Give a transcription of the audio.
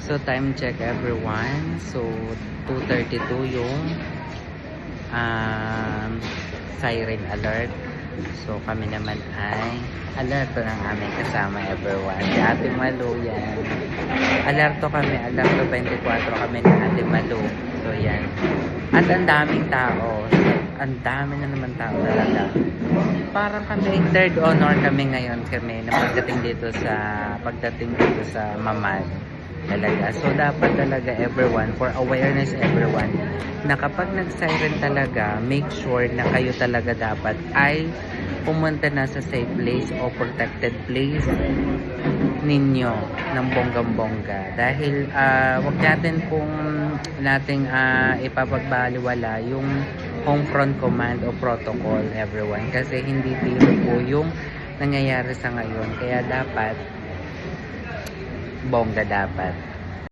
So, time check everyone. So, 2.32 yung um, siren alert. So, kami naman ay alerto ng aming kasama everyone. Si Ate Malu yan. Alerto kami. Alerto 24 kami ni Ate Malu. So, yan. At ang daming tao. Ang dami na naman tao talaga. Parang kami third honor kami ngayon kami na pagdating dito sa pagdating dito sa Mamad talaga. So dapat talaga everyone for awareness everyone na kapag nag-siren talaga, make sure na kayo talaga dapat ay pumunta na sa safe place o protected place ninyo ng bonggang-bongga. Dahil ah, wag natin pong nating ah, ipapagbaliwala yung home front command o protocol everyone kasi hindi biro po yung nangyayari sa ngayon. Kaya dapat bongga dapat.